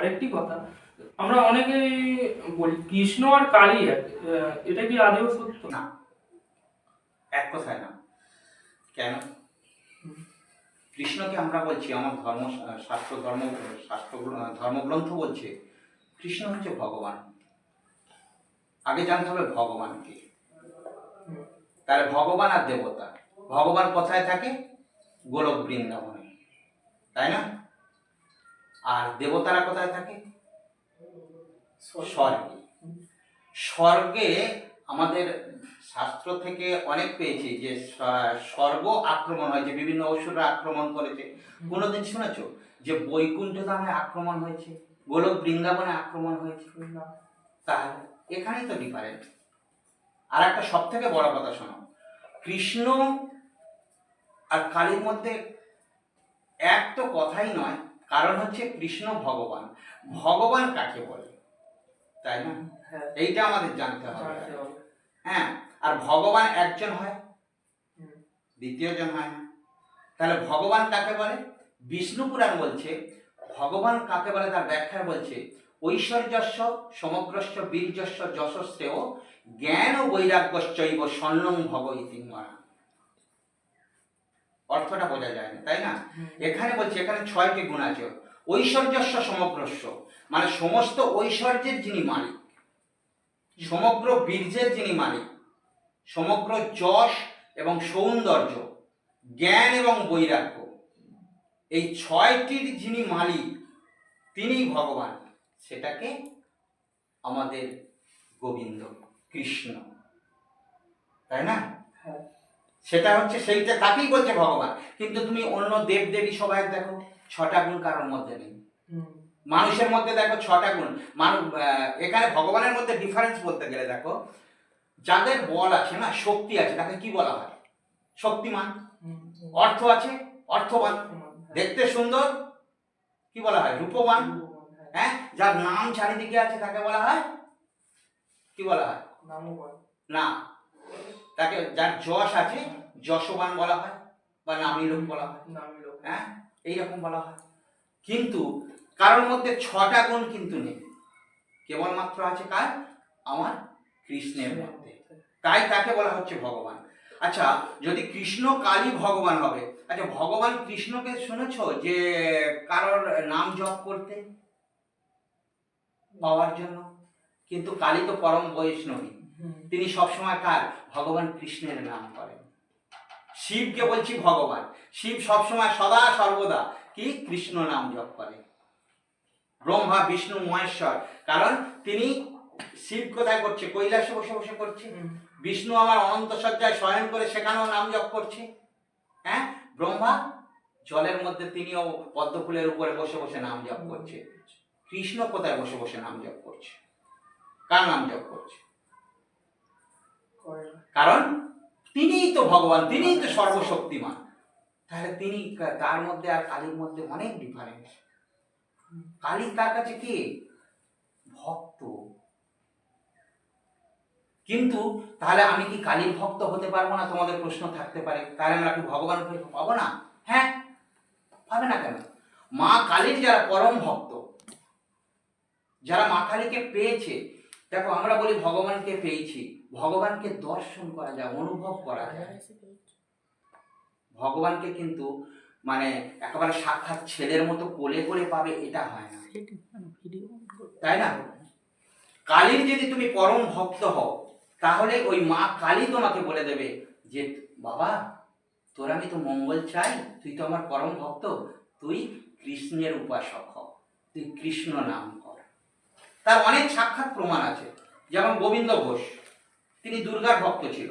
আরেকটি কথা, আমরা অনেকেই বলি, কৃষ্ণ আর কালী এক এটা কি আদেও সত্য? না, এক কথায় না। কেন? কৃষ্ণকে আমরা বলছি, আমার ধর্ম শাস্ত্র ধর্ম, শাস্ত্র ধর্মগ্রন্থ বলছে, কৃষ্ণ হচ্ছে ভগবান। আগে জানতে হবে ভগবান কি। তাহলে ভগবান আর দেবতা। ভগবান কোথায় থাকে? গোলক বৃন্দাবনে তাই না? আর দেবতারা কোথায় থাকে? স্বর্গে। স্বর্গে আমাদের শাস্ত্র থেকে অনেক পেয়েছি যে স্বর্গ আক্রমণ হয়েছে বিভিন্ন অসুররা আক্রমণ করেছে। কোনোদিন শুনেছো যে বৈকুণ্ঠ ধামে আক্রমণ হয়েছে? গোলক বৃন্দাবনে আক্রমণ হয়েছে? তাহলে এখানেই তো ডিফারেন্ট আর একটা সব থেকে বড় কথা শোনো, কৃষ্ণ আর কালীর মধ্যে এক তো কথাই নয় কারণ হচ্ছে কৃষ্ণ ভগবান। ভগবান কাকে বলে? তাই না? হ্যাঁ। এইটা আমাদের জানতে হবে। হ্যাঁ আর ভগবান একজন হয়? হুম। দ্বিতীয় জন হয় না? তাহলে ভগবান কাকে বলে? বিষ্ণু পুরাণ বলছে ভগবান কাকে বলে তার ব্যাখ্যায় বলছে ঐশ্বর্যস্য সমগ্রস্য বীর্যস্য যশস্রেয় জ্ঞান ও বৈরাগ্যশ্চৈব স্বর্ণং ভগ ইতি মরা। অর্থটা বোঝা যায় না তাই না? এখানে বলছি এখানে ছয়টি গুণ আছে। ঐশ্বর্যস্য সমগ্রস্য মানে সমস্ত ঐশ্বর্যের যিনি মালিক সমগ্র বীর্যের যিনি মালিক সমগ্র যশ এবং সৌন্দর্য জ্ঞান এবং বৈরাগ্য এই ছয়টির যিনি মালিক তিনি ভগবান। সেটাকে আমাদের গোবিন্দ কৃষ্ণ তাই না? হ্যাঁ। সেটা হচ্ছে সেইটা তাকেই বলছে ভগবান। কিন্তু তুমি অন্য দেব দেবী সবাই দেখো ছটা গুণ কারোর মধ্যে নেই। মানুষের মধ্যে দেখো ছটা গুণ। মানুষ এখানে ভগবানের মধ্যে ডিফারেন্স বলতে গেলে দেখো যাদের বল আছে না শক্তি আছে তাকে কি বলা হয়? শক্তিমান। অর্থ আছে অর্থবান। দেখতে সুন্দর কি বলা হয়? রূপবান। হ্যাঁ? যার নাম চারিদিকে আছে তাকে বলা হয়? কি বলা হয়? না তাকে যার যশ আছে যশবান বলা হয় বা নামী লোক বলা হয়। নামী লোক। হ্যাঁ? এইরকম বলা হয়। কিন্তু কারোর মধ্যে ছটা গুণ কিন্তু নেই। কেবলমাত্র আছে কার? আমার কৃষ্ণের মধ্যে। তাই তাকে বলা হচ্ছে ভগবান। আচ্ছা যদি কৃষ্ণ কালী ভগবান হবে আচ্ছা ভগবান কৃষ্ণকে শুনেছ যে কারোর নাম জপ করতে পাওয়ার জন্য? কিন্তু কালী তো পরম বৈষ্ণবী। তিনি সবসময় কার? ভগবান কৃষ্ণের নাম করেন। শিবকে বলছি ভগবান। শিব সবসময় সদা সর্বদা কি? কৃষ্ণ নাম জপ করে। ব্রহ্মা বিষ্ণু মহেশ্বর। কারণ তিনি শিব কোথায় করছে? কৈলাসে বসে বসে করছে। বিষ্ণু আমার অনন্ত সজ্জায় শয়ন করে সেখানেও নাম জপ করছে। হ্যাঁ? ব্রহ্মা জলের মধ্যে তিনিও পদ্ম ফুলের উপরে বসে বসে নাম জপ করছে। কৃষ্ণ কোথায় বসে বসে নাম জপ করছে? কার নাম জপ করছে? কারণ তিনিই তো ভগবান, তিনিই তো সর্বশক্তিমান। তাহলে তিনি তার মধ্যে আর কালীর মধ্যে অনেক ডিফারেন্স কালী তার কাছে কে? ভক্ত। কিন্তু তাহলে আমি কি কালীর ভক্ত হতে পারব না? তোমাদের প্রশ্ন থাকতে পারে। তাহলে আমরা কি ভগবান পাবো না? হ্যাঁ পাবে না কেন? মা কালীর যারা পরম ভক্ত, যারা মা কালীকে পেয়েছে, দেখো আমরা বলি ভগবানকে পেয়েছি। ভগবানকে দর্শন করা যায়, অনুভব করা যায়। ভগবানকে কিন্তু মানে একেবারে সাক্ষাৎ ছেলের মতো কোলে কোলে পাবে, এটা হয় না। তাই না? কালীর যদি তুমি পরম ভক্ত হও, তাহলে ওই মা কালী তোমাকে বলে দেবে যে, বাবা, তোর আমি তো মঙ্গল চাই, তুই তো আমার পরম ভক্ত, তুই কৃষ্ণের উপাসক হ, তুই কৃষ্ণ নাম কর। তার অনেক সাক্ষাৎ প্রমাণ আছে, যেমন গোবিন্দ ঘোষ। তিনি দুর্গার ভক্ত ছিল।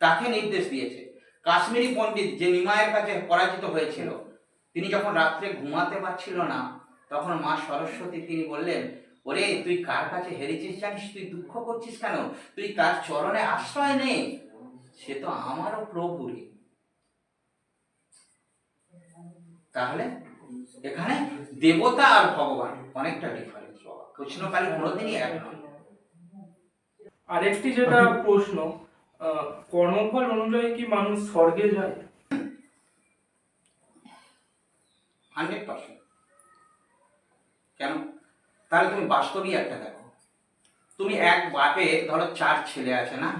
তাকে নির্দেশ দিয়েছে। কাশ্মীরি পণ্ডিত যে নিমায়ের কাছে পরাজিত হয়েছিল, তিনি যখন রাত্রে ঘুমাতে পারছিল না, তখন মা সরস্বতী তিনি বললেন, ওরে, তুই কার কাছে হেরেছিস জানিস? তুই দুঃখ করছিস কেন? তুই তার চরণে আশ্রয় নে। সে তো আমারও প্রভু রে তাহলে এখানে দেবতা আর ভগবান, অনেকটা ডিফারেন্স কৃষ্ণকালী কোনোদিনই এক নয়। আরেকটি যেটা প্রশ্ন কর্মফল অনুযায়ী কি মানুষ স্বর্গে যায়? Hundred percent. তাহলে তুমি বাস্তবিক একটা দেখো। তুমি এক বাপে ধরো চার ছেলে আছে না?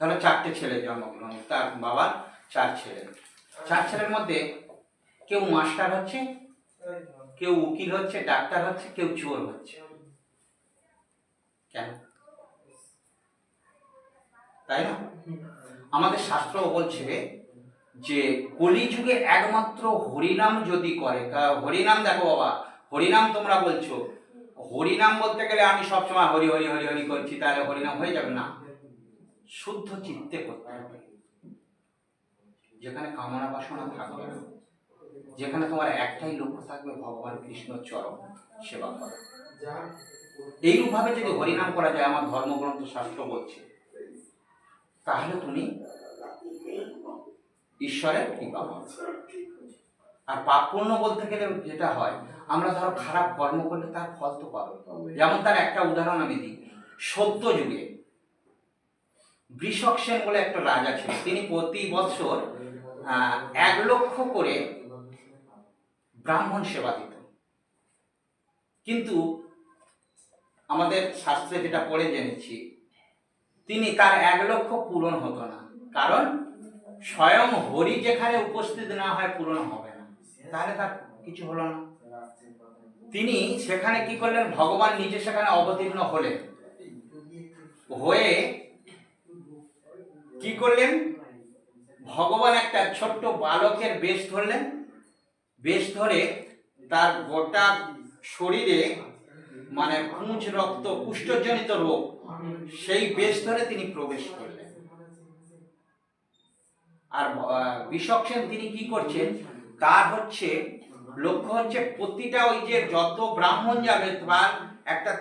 ধরো চারটে ছেলে জন্মগ্রহণ তার বাবার চার ছেলে। চার ছেলের মধ্যে কেউ মাস্টার হচ্ছে কেউ উকিল হচ্ছে ডাক্তার হচ্ছে কেউ চোর হচ্ছে। কেন? তাই না? আমাদের শাস্ত্র বলছে যে কলিযুগে একমাত্র হরিনাম যদি করে হরিনাম দেখো বাবা, হরিনাম তোমরা বলছো। হরিনাম বলতে গেলে আমি সবসময় হরি হরি হরি হরি করছি, তাহলে হরিনাম হয়ে যাবে না। শুদ্ধ চিত্তে করতে হবে। যেখানে কামনা বাসনা থাকবে, যেখানে তোমার একটাই লক্ষ্য থাকবে, ভগবান কৃষ্ণ চরম সেবা করা। এইরূপভাবে যদি হরিনাম করা যায়, আমার ধর্মগ্রন্থ শাস্ত্র বলছে তাহলে তুমি ঈশ্বরের কৃপা পাবে আর পাপ পুণ্য বলতে গেলে যেটা হয় আমরা ধরো খারাপ কর্ম করলে তার ফল তো পাবো। যেমন তার একটা উদাহরণ আমি দিই। সত্য যুগে বৃষক সেন বলে একটা রাজা ছিল। তিনি প্রতি বছর এক লক্ষ করে ব্রাহ্মণ সেবা দিত কিন্তু আমাদের শাস্ত্রে যেটা পড়ে জেনেছি তিনি তার এক লক্ষ পূরণ হতো না। কারণ স্বয়ং হরি যেখানে উপস্থিত না হয় পূরণ হবে না। তাহলে তার কিছু হলো না। তিনি সেখানে কি করলেন? ভগবান নিজে সেখানে অবতীর্ণ হলেন। হয়ে কি করলেন? ভগবান একটা ছোট্ট বালকের বেশ ধরলেন। বেশ ধরে তার গোটা শরীরে মানে পুঁজ রক্ত, কুষ্ঠজনিত রোগ সেই বেশ ধরে তিনি প্রবেশ করলেন। আর বিষক সেন তিনি কি করছেন? তার হচ্ছে, লক্ষ্য হচ্ছে প্রতিটা ওই যে যত ব্রাহ্মণ যাবে, তার একটা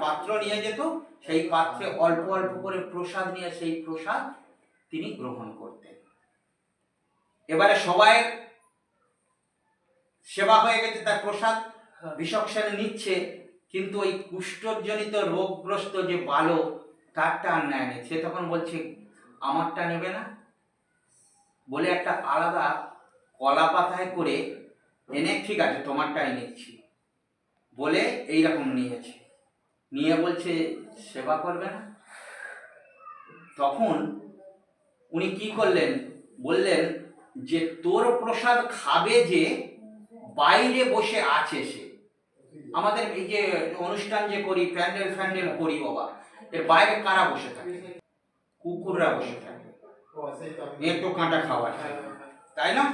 পাত্র নিয়ে যেত। সেই পাত্রে অল্প অল্প করে প্রসাদ নিয়ে সেই প্রসাদ তিনি গ্রহণ করতেন। এবারে সবাই সেবা হয়ে গেছে, তার প্রসাদ বিষক সেন নিচ্ছে। কিন্তু ওই কুষ্ঠজনিত রোগগ্রস্ত যে বালক তারটা আর নেয়নি সে তখন বলছে, আমারটা নেবে না? বলে একটা আলাদা কলা পাতায় করে এনে, ঠিক আছে, তোমারটাই নিচ্ছি। বলে এইরকম নিয়েছে। নিয়ে বলছে, সেবা করবে না? তখন উনি কি করলেন? বললেন যে, তোর প্রসাদ খাবে যে, বাইরে বসে আছে সে। আমাদের এই যে অনুষ্ঠান যে করি, প্যান্ডেল ফ্যান্ডেল করি বাবা, এর বাইরে কারা বসে থাকে? কুকুররা বসে থাকে। একটু কাঁটা খাওয়ার তাই না?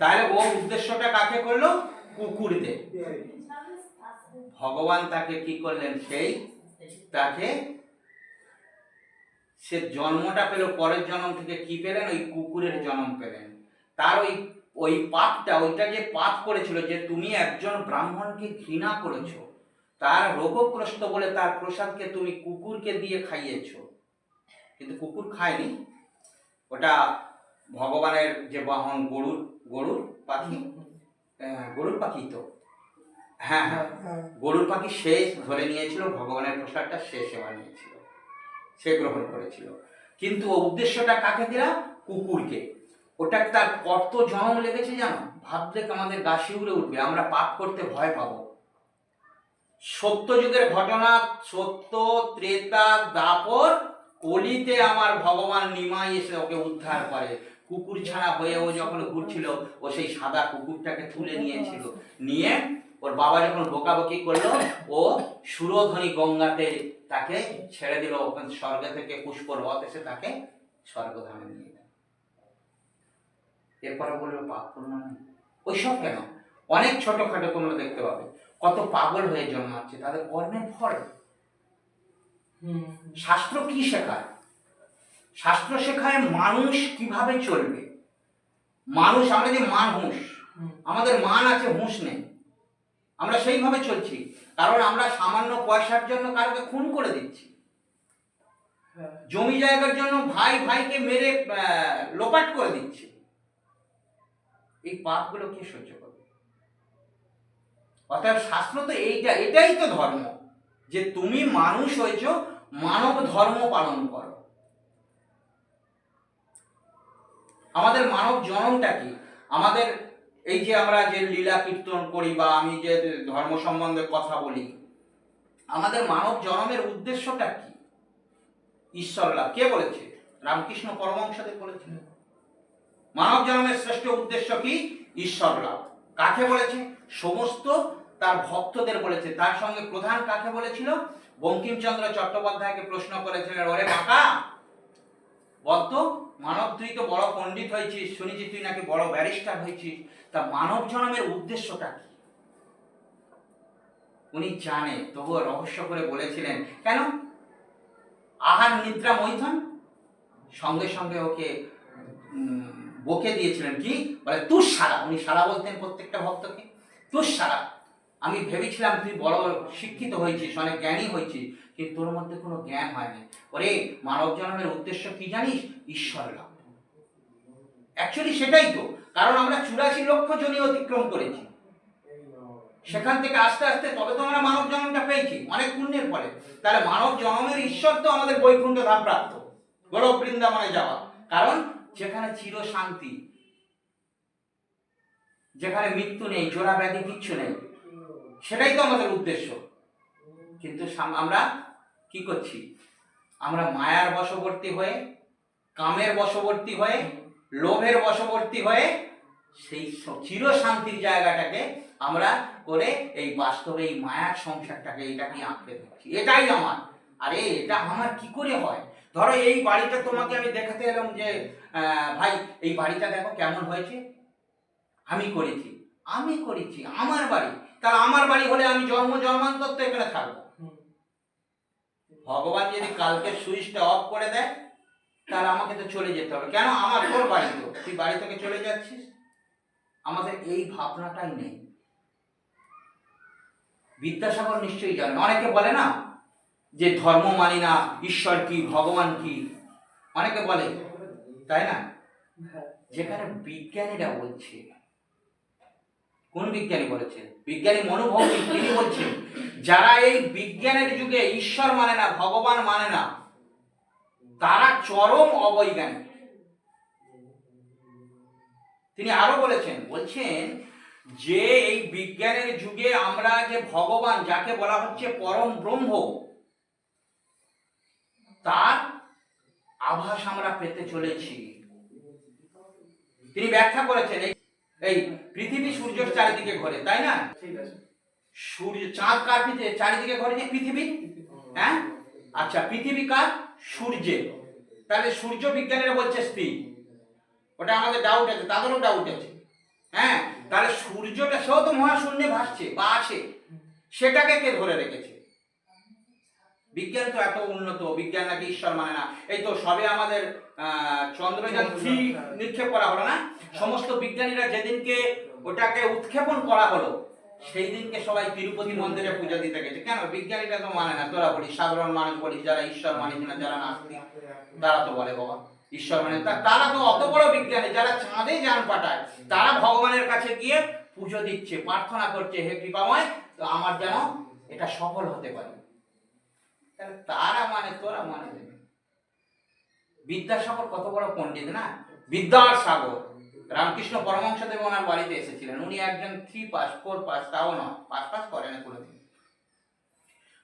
তাহলে ও উদ্দেশ্যটা কাকে করল? কুকুরদের। ভগবান তাকে কি করলেন? সেই তাকে, সে জন্মটা পেল, পরের জন্ম থেকে কি পেলেন? ওই কুকুরের জন্ম পেলেন। তার ওই ওই পাপটা, ওইটা যে পাপ করেছিল যে তুমি একজন ব্রাহ্মণকে ঘৃণা করেছ, তার রোগগ্রস্ত বলে তার প্রসাদকে তুমি কুকুরকে দিয়ে খাইয়েছ। কিন্তু কুকুর খায়নি। ওটা ভগবানের যে বাহন গরুর গরুর পাখি? গরুর পাখি তো। হ্যাঁ হ্যাঁ গরুর পাখি সে ধরে নিয়েছিল, ভগবানের প্রসাদটা সে সেবা নিয়েছিল। সে গ্রহণ করেছিল। কিন্তু উদ্দেশ্যটা কাকে দিলাম? কুকুরকে। ওটা তার কত জম লেগেছে জানো? ভাবলে আমাদের গা শিউরে উঠবে, আমরা পাপ করতে ভয় পাবো। সত্য যুগের ঘটনা, সত্য, ত্রেতা, দাপর কলিতে আমার ভগবান নিমাই এসে ওকে উদ্ধার করে। কুকুর ছাড়া হয়ে ও যখন ঘুরছিল, ও সেই সাদা কুকুরটাকে তুলে নিয়েছিল। নিয়ে ওর বাবা যখন বকাবকি করল, ও সুরধ্বনি গঙ্গাতে তাকে ছেড়ে দিল। ওখান স্বর্গ থেকে পুষ্পর রথ এসে তাকে স্বর্গধামে নিয়ে গেল। এরপরে বলল পাপ নেই ওইসব কেন? অনেক ছোটখাটো তোমরা দেখতে পাবে। কত পাগল হয়ে জন্মাচ্ছে তাদের কর্মের ফল। শাস্ত্র কি শেখায়? শাস্ত্র শেখায় মানুষ কীভাবে চলবে? মানুষ আমরা যে মানুষ আমাদের মান আছে হুঁশ নেই। আমরা সেইভাবে চলছি কারণ আমরা সামান্য পয়সার জন্য কারোকে খুন করে দিচ্ছি। জমি জায়গার জন্য ভাই ভাইকে মেরে লোপাট করে দিচ্ছে। এই পাপগুলো কে সহ্য করবে? অর্থাৎ শাস্ত্র তো এইটা, এটাই তো ধর্ম, যে তুমি মানুষ হয়েছ, মানব ধর্ম পালন করো। আমাদের মানব জনমটা কি? আমাদের এই যে আমরা যে লীলা কীর্তন করি বা আমি যে ধর্ম সম্বন্ধে কথা বলি, আমাদের মানব জনমের উদ্দেশ্যটা কি? ঈশ্বর লাভ কে বলেছে? রামকৃষ্ণ পরমহংসদেব বলেছেন মানব জন্মের শ্রেষ্ঠ উদ্দেশ্য কি? ঈশ্বর লাভ। কাকে বলেছে? সমস্ত তার ভক্তদের বলেছে। তার সঙ্গে প্রধান কাকে বলেছিল? বঙ্কিমচন্দ্র চট্টোপাধ্যায়কে প্রশ্ন করেছিলেন, ওরে কাকা বলতো, মানব তুই তো বড় পণ্ডিত হয়েছিস, শুনেছি তুই নাকি বড় ব্যারিস্টার হয়েছিস। তা মানব জন্মের উদ্দেশ্যটা কি? উনি জানে, তবুও রহস্য করে বলেছিলেন, কেন? আহার নিদ্রা মৈথন? সঙ্গে সঙ্গে ওকে বকে দিয়েছিলেন কি? বলে তুই সারা। উনি সারা বলতেন প্রত্যেকটা ভক্তকে। তুই সারা। আমি ভেবেছিলাম তুই বড় শিক্ষিত হয়েছিস, অনেক জ্ঞানী হয়েছিস, কিন্তু তোর মধ্যে কোনো জ্ঞান হয়নি। ওরে, মানব জন্মের উদ্দেশ্য কি জানিস? ঈশ্বর লাভ অ্যাকচুয়ালি সেটাই তো। কারণ আমরা চুরাশি লক্ষ জনি অতিক্রম করেছি। সেখান থেকে আস্তে আস্তে তবে তো আমরা মানব জন্মটা পেয়েছি, অনেক পুণ্যের পরে তাহলে মানব জন্মের ঈশ্বর তো আমাদের বৈকুণ্ঠ ধাম প্রাপ্ত। গৌরব বৃন্দাবনে যাওয়া। কারণ যেখানে চির শান্তি, যেখানে মৃত্যু নেই, জোড়া ব্যাধি কিচ্ছু নেই। সেটাই তো আমাদের উদ্দেশ্য। কিন্তু আমরা কি করছি? আমরা মায়ার বশবর্তী হয়ে, কামের বশবর্তী হয়ে, লোভের বশবর্তী হয়ে সেই চির শান্তির জায়গাটাকে আমরা করে এই বাস্তবে এই মায়ার সংসারটাকে এটাকে আঁকড়ে ধরছি। এটাই আমার। আরে এটা আমার কি করে হয়? ধরো এই বাড়িটা তোমাকে আমি দেখাতে এলাম যে ভাই, এই বাড়িটা দেখো কেমন হয়েছে। আমি করেছি আমি করেছি, আমার বাড়ি। তাহলে আমার বাড়ি হলে আমি জন্ম, জন্মান্তর তো এখানে থাকব। ভগবান যদি কালকে সুইচটা অফ করে দেয়, তাহলে আমাকে তো চলে যেতে হবে। কেন? আমার তোর বাড়ি তো। তুই বাড়ি থেকে চলে যাচ্ছিস। আমাদের এই ভাবনাটাই নেই। বিদ্যাসাগর নিশ্চয়ই জানেন অনেকে বলে না যে ধর্ম মানি না, ঈশ্বর কি, ভগবান কি, অনেকে বলে, তাই না? যেখানে বিজ্ঞানীরা বলছে, কোন বিজ্ঞানী বলেছে? বিজ্ঞানী মনোভৌতিক তিনি বলছেন যারা এই বিজ্ঞানের যুগে ঈশ্বর মানে না, ভগবান মানে না, তারা চরম অবৈজ্ঞানিক। তিনি আরও বলেছেন, বলছেন যে এই বিজ্ঞানের যুগে আমরা যে ভগবান, যাকে বলা হচ্ছে পরম ব্রহ্ম তার আভাস আমরা পেতে চলেছি। তিনি ব্যাখ্যা করেছেন এই পৃথিবী সূর্যের চারিদিকে ঘোরে তাই না? সূর্য চাঁদ কার চারিদিকে ঘোরে যে পৃথিবী? হ্যাঁ? আচ্ছা পৃথিবী কার? সূর্যে। তাহলে সূর্য বিজ্ঞানীরা বলছে স্থির। ওটা আমাদের ডাউট আছে তাদেরও ডাউট আছে। হ্যাঁ? তাহলে সূর্যটা সেও তো মহাশূন্যে ভাসছে বা আছে। সেটাকে কে ধরে রেখেছে? বিজ্ঞান তো এত উন্নত, বিজ্ঞান নাকি ঈশ্বর মানে না। এই তো সবে আমাদের চন্দ্রযান থ্রি নিক্ষেপ করা হলো না? সমস্ত বিজ্ঞানীরা যেদিনকে ওটাকে উৎক্ষেপণ করা হলো সেই দিনকে সবাই তিরুপতি মন্দিরে পূজা দিতে গেছে। কেন? বিজ্ঞানীরা তো মানে না, তোরা বলিস, সাধারণ মানুষ বলিস, যারা ঈশ্বর মানিস না, যারা নাস্তিক, তারা তো বলে বাবা, ঈশ্বর মানে তারা তো অত বড় বিজ্ঞানী, যারা চাঁদে যান পাঠায় তারা ভগবানের কাছে গিয়ে পুজো দিচ্ছে, প্রার্থনা করছে, হে কৃপাময়, তো আমার যেন এটা সফল হতে পারে। তাহলে তারা মানে তোরা মানে বিদ্যাসাগর কত বড় পণ্ডিত না? বিদ্যার সাগর রামকৃষ্ণ পরমহংসদেব ওনার বাড়িতে এসেছিলেন। উনি একজন থ্রি পাস ফোর পাস তাও নয় পাস পাস করেন কোনোদিন।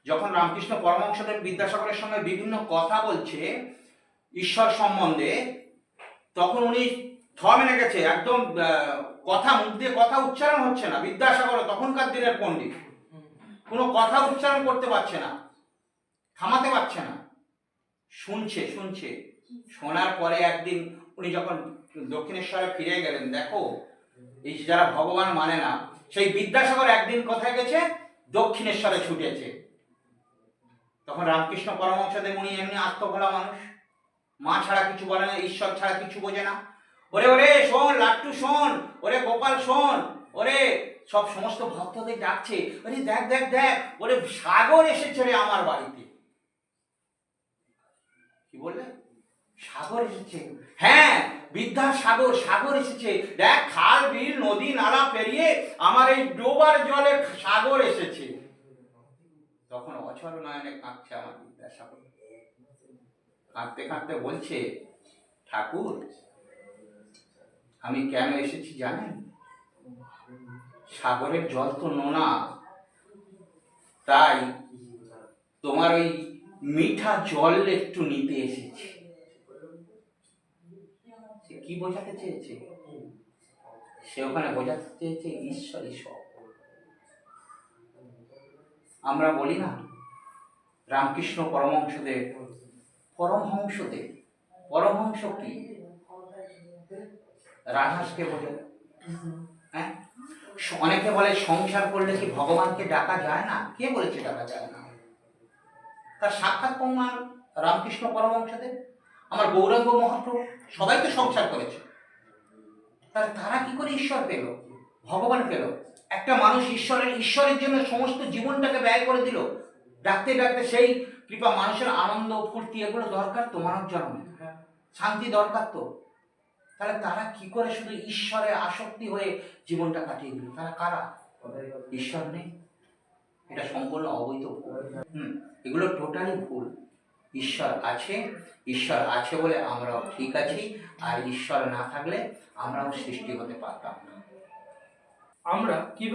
যখন রামকৃষ্ণ পরমহংসদেব বিদ্যাসাগরের সঙ্গে বিভিন্ন কথা বলছে ঈশ্বর সম্বন্ধে, তখন উনি থ মেনে গেছে, একদম কথা, মুখ দিয়ে কথা উচ্চারণ হচ্ছে না। বিদ্যাসাগর তখনকার দিনের পণ্ডিত। কোনো কথা উচ্চারণ করতে পারছে না। থামাতে পারছে না। শুনছে শুনছে। শোনার পরে একদিন উনি যখন দক্ষিণেশ্বরে ফিরে গেলেন, দেখো, এই যারা ভগবান মানে না, সেই বিদ্যাসাগর একদিন কোথায় গেছে? দক্ষিণেশ্বরে ছুটেছে। তখন রামকৃষ্ণ পরমহংসদেব উনি এমনি আত্মভোলা মানুষ। মা ছাড়া কিছু বলে না, ঈশ্বর ছাড়া কিছু বোঝে না। ওরে ওরে, শোন, লাট্টু, শোন, ওরে, গোপাল, শোন, ওরে, সব সমস্ত ভক্তদের ডাকছে। ওরে, দেখ দেখ দেখ, ওরে, সাগর এসেছে রে আমার বাড়িতে। কি বললে? সাগর এসেছে। হ্যাঁ বিদ্যা সাগর সাগর এসেছে। দেখ, খাল, বিল, নদী, নালা পেরিয়ে আমার এই ডোবার জলে সাগর এসেছে। তখন অচল নয়নে কাঁদছে আমার বিদ্যাসাগর। কাঁদতে কাঁদতে বলছে, ঠাকুর, আমি কেন এসেছি জানেন? সাগরের জল তো নোনা। তাই তোমার ওই মিঠা জল একটু নিতে এসেছি। সে কি বোঝাতে চেয়েছে? সে ওখানে বোঝাতে চেয়েছে ঈশ্বরই সব। আমরা বলি না, রামকৃষ্ণ পরমহংসদেব। পরমহংসদেব? পরমহংস কি? রাজহাঁসকে বোঝে হ্যাঁ? অনেকে বলে সংসার করলে কি ভগবানকে ডাকা যায় না? কে বলেছে ডাকা যায় না? তার সাক্ষাৎ প্রমাণ রামকৃষ্ণ পরমহংসদেব, আমার গৌরাঙ্গ মহাপ্রভু সবাই তো সংসার করেছে। তাহলে তারা কি করে ঈশ্বর পেল? ভগবান পেল। একটা মানুষ ঈশ্বরের ঈশ্বরের জন্য সমস্ত জীবনটাকে ব্যয় করে দিল। ডাকতে ডাকতে সেই কৃপা মানুষের আনন্দ, ফুর্তি, এগুলো দরকার তো মানব জন্মে শান্তি দরকার তো। তাহলে তারা কি করে শুধু ঈশ্বরে আসক্তি হয়ে জীবনটা কাটিয়ে দিল? তারা কারা? ঈশ্বর নেই। এটা সম্পূর্ণ অবৈধ এগুলো টোটালি ভুল। ঈশ্বর আছে ঈশ্বর আছে বলে আমরাও ঠিক আছি, আর ঈশ্বর না থাকলে আমরাও সৃষ্টি হতে পারতাম না। আমরা কীভাবে